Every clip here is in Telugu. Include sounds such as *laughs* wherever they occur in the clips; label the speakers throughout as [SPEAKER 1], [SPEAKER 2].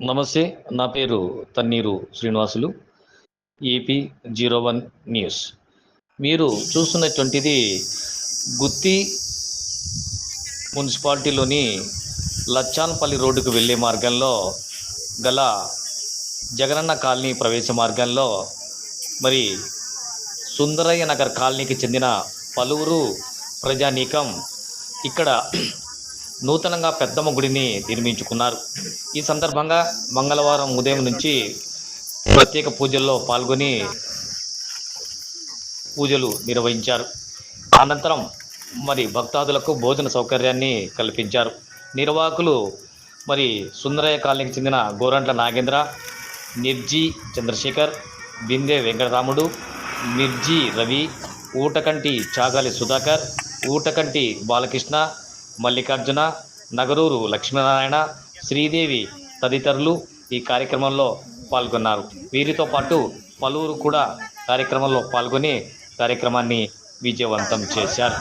[SPEAKER 1] నమస్తే నా పేరు Tanneeru Srinivasulu AP zero one news. మీరు చూస్తున్నటువంటిది గుత్తి మున్సిపాలిటీలోని లచ్చాన్పల్లి రోడ్డుకు వెళ్ళే మార్గంలో గల జగనన్న కాలనీ ప్రవేశ మార్గంలో మరి సుందరయ్య నగర్ కాలనీకి చెందిన పలువురు ప్రజానీకం ఇక్కడ నూతనంగా పెద్దమ్మ గుడిని నిర్మించుకున్నారు. ఈ సందర్భంగా మంగళవారం ఉదయం నుంచి ప్రత్యేక పూజల్లో పాల్గొని పూజలు నిర్వహించారు. అనంతరం మరి భక్తాదులకు భోజన సౌకర్యాన్ని కల్పించారు. నిర్వాహకులు మరి సుందరయ్య కాలనీకి చెందిన గోరంట్ల నాగేంద్ర నిర్జీ చంద్రశేఖర్ బిందె వెంకటరాముడు నిర్జీ రవి ఊటకంటి చాగాలి సుధాకర్ ఊటకంటి బాలకృష్ణ మల్లికార్జున నగరూరు లక్ష్మీనారాయణ శ్రీదేవి తదితరులు ఈ కార్యక్రమంలో పాల్గొన్నారు. వీరితో పాటు పలువురు కూడా కార్యక్రమంలో పాల్గొని కార్యక్రమాన్ని విజయవంతం చేశారు.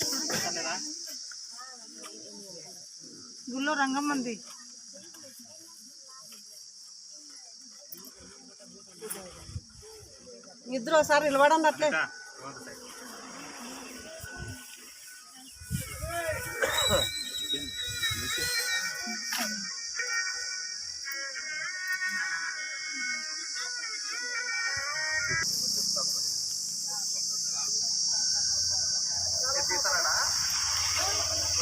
[SPEAKER 1] *laughs*
[SPEAKER 2] గుళ్ళో రంగం ఉంది ఇద్దరు ఒకసారి నిలబడండి అట్లే తీసారా?